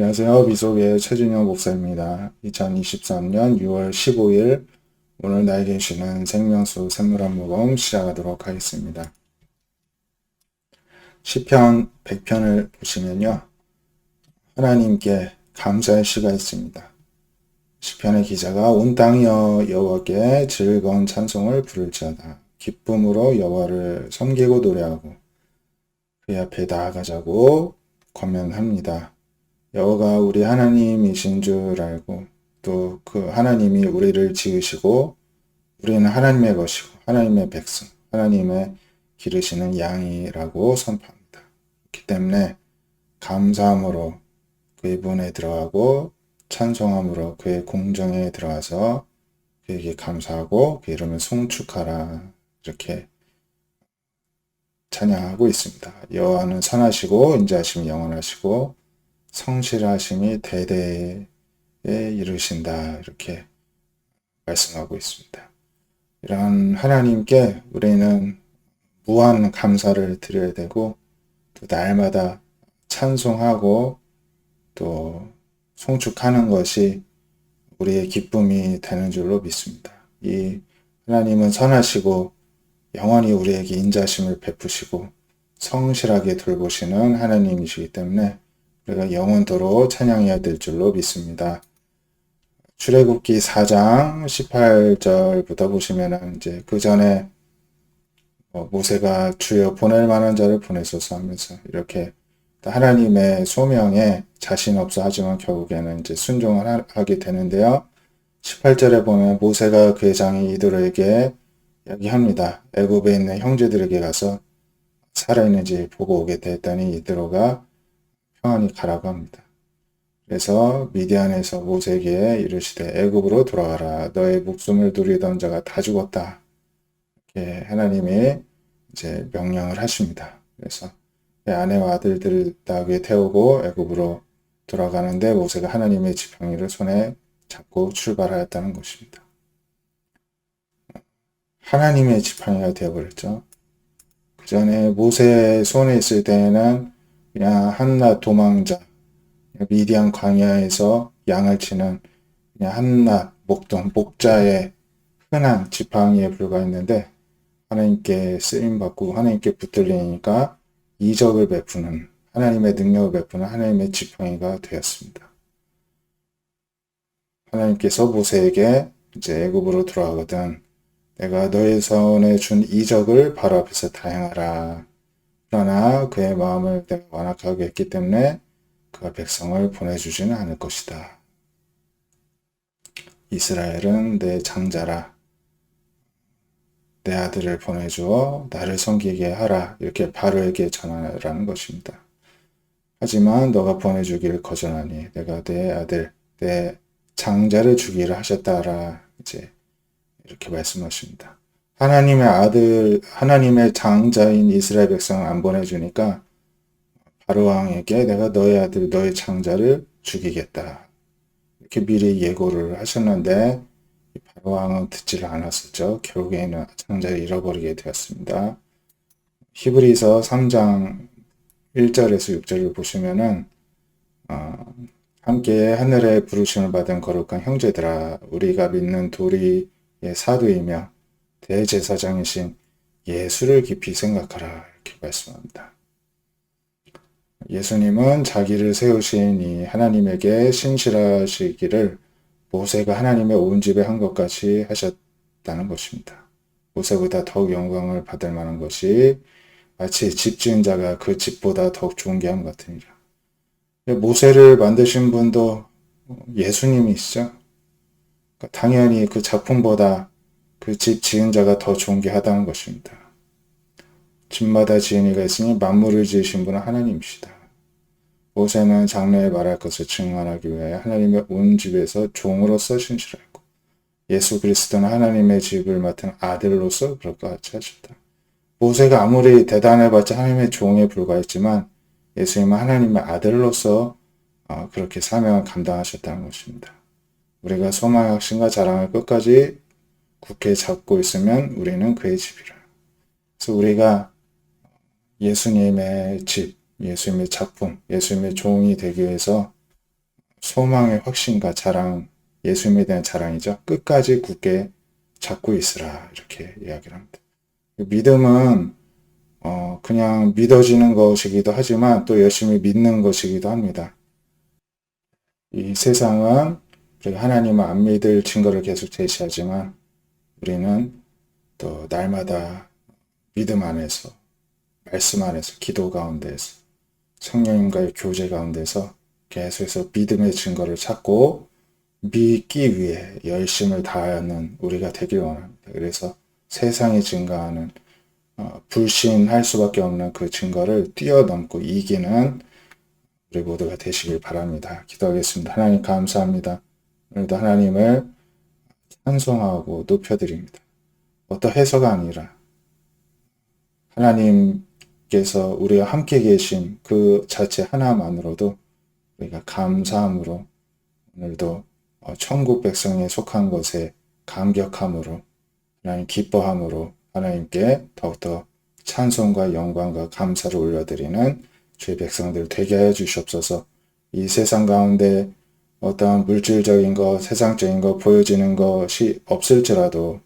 안녕하세요. 미소의 최준영 목사입니다. 2023년 6월 15일 오늘 나에게 주시는 생명수 샘물 한 모금 시작하도록 하겠습니다. 시편 100편을 보시면요. 하나님께 감사의 시가 있습니다. 시편의 기자가 온 땅이여 여호와께 즐거운 찬송을 부를지어다. 기쁨으로 여호와를 섬기고 노래하고 그 앞에 나아가자고 권면합니다. 여호가 우리 하나님이신 줄 알고 또 그 하나님이 우리를 지으시고 우리는 하나님의 것이고 하나님의 백성, 하나님의 기르시는 양이라고 선포합니다. 그렇기 때문에 감사함으로 그의 문에 들어가고 찬송함으로 그의 공정에 들어가서 그에게 감사하고 그 이름을 송축하라 이렇게 찬양하고 있습니다. 여호와는 선하시고 인자하심이 영원하시고 성실하심이 대대에 이르신다 이렇게 말씀하고 있습니다. 이런 하나님께 우리는 무한 감사를 드려야 되고 또 날마다 찬송하고 또 송축하는 것이 우리의 기쁨이 되는 줄로 믿습니다. 이 하나님은 선하시고 영원히 우리에게 인자심을 베푸시고 성실하게 돌보시는 하나님이시기 때문에 우리가 영원토록 찬양해야 될 줄로 믿습니다. 출애굽기 4장 18절부터 보시면은 이제 그 전에 모세가 주여 보낼 만한 자를 보내소서 하면서 이렇게 하나님의 소명에 자신 없어 하지만 결국에는 이제 순종을 하게 되는데요. 18절에 보면 모세가 그의 장이 이들에게 이야기합니다. 애굽에 있는 형제들에게 가서 살아있는지 보고 오게 됐더니 이들로가 평안히 가라고 합니다. 그래서 미디안에서 모세에게 이르시되 애굽으로 돌아가라. 너의 목숨을 누리던 자가 다 죽었다. 이렇게 하나님이 이제 명령을 하십니다. 그래서 아내와 아들들을 나귀에 태우고 애굽으로 돌아가는데 모세가 하나님의 지팡이를 손에 잡고 출발하였다는 것입니다. 하나님의 지팡이가 되어버렸죠. 그 전에 모세 손에 있을 때에는 그냥 한낱 도망자, 미디안 광야에서 양을 치는 그냥 한낱 목동, 목자의 흔한 지팡이에 불과했는데 하나님께 쓰임받고 하나님께 붙들리니까 이적을 베푸는 하나님의 능력을 베푸는 하나님의 지팡이가 되었습니다. 하나님께서 모세에게 이제 애굽으로 돌아가거든 내가 너의 손에 준 이적을 바로 앞에서 다행하라. 그러나 그의 마음을 완악하게 했기 때문에 그가 백성을 보내주지는 않을 것이다. 이스라엘은 내 장자라. 내 아들을 보내주어 나를 섬기게 하라. 이렇게 바로에게 전하라는 것입니다. 하지만 너가 보내주기를 거절하니 내가 내 아들, 내 장자를 주기를 하셨다라. 이제 이렇게 말씀하십니다. 하나님의 아들, 하나님의 장자인 이스라엘 백성을 안 보내주니까 바로 왕에게 내가 너의 아들, 너의 장자를 죽이겠다. 이렇게 미리 예고를 하셨는데 바로 왕은 듣지를 않았었죠. 결국에는 장자를 잃어버리게 되었습니다. 히브리서 3장 1절에서 6절을 보시면은 어, 함께 하늘의 부르심을 받은 거룩한 형제들아 우리가 믿는 도리의 사도이며 대제사장이신 예수를 깊이 생각하라 이렇게 말씀합니다. 예수님은 자기를 세우신 이 하나님에게 신실하시기를 모세가 하나님의 온 집에 한 것까지 하셨다는 것입니다. 모세보다 더욱 영광을 받을 만한 것이 마치 집 지은 자가 그 집보다 더욱 좋은 게 함 같으니라. 모세를 만드신 분도 예수님이시죠. 그러니까 당연히 그 작품보다 그 집 지은 자가 더 존귀하다는 것입니다. 집마다 지은 이가 있으니 만물을 지으신 분은 하나님이시다. 모세는 장래에 말할 것을 증언하기 위하여 하나님의 온 집에서 종으로서 신실하고 예수 그리스도는 하나님의 집을 맡은 아들로서 그럴 것 같이 하셨다. 모세가 아무리 대단해봤자 하나님의 종에 불과했지만 예수님은 하나님의 아들로서 어, 그렇게 사명을 감당하셨다는 것입니다. 우리가 소망의 확신과 자랑을 끝까지 굳게 잡고 있으면 우리는 그의 집이라. 그래서 우리가 예수님의 집, 예수님의 작품, 예수님의 종이 되기 위해서 소망의 확신과 자랑, 예수님에 대한 자랑이죠. 끝까지 굳게 잡고 있으라 이렇게 이야기를 합니다. 믿음은 어, 그냥 믿어지는 것이기도 하지만 또 열심히 믿는 것이기도 합니다. 이 세상은 하나님을 안 믿을 증거를 계속 제시하지만 우리는 또 날마다 믿음 안에서 말씀 안에서 기도 가운데에서 성령님과의 교제 가운데서 계속해서 믿음의 증거를 찾고 믿기 위해 열심을 다하는 우리가 되길 원합니다. 그래서 세상이 증가하는 어, 불신할 수밖에 없는 그 증거를 뛰어넘고 이기는 우리 모두가 되시길 바랍니다. 기도하겠습니다. 하나님 감사합니다. 오늘도 하나님을 찬송하고 높여드립니다. 어떤 해서가 아니라 하나님께서 우리와 함께 계신 그 자체 하나만으로도 우리가 감사함으로 오늘도 어, 천국 백성에 속한 것에 감격함으로 하나님 기뻐함으로 하나님께 더욱더 찬송과 영광과 감사를 올려드리는 주의 백성들 되게 하여 주시옵소서 이 세상 가운데 어떠한 물질적인 것, 세상적인 것 보여지는 것이 없을지라도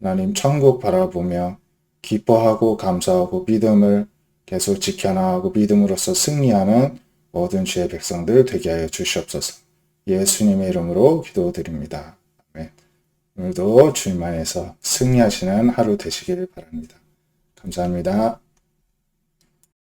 하나님 천국 바라보며 기뻐하고 감사하고 믿음을 계속 지켜나가고 믿음으로써 승리하는 모든 주의 백성들 되게 하여 주시옵소서. 예수님의 이름으로 기도드립니다. 아멘. 오늘도 주님 안에서 승리하시는 하루 되시기를 바랍니다. 감사합니다.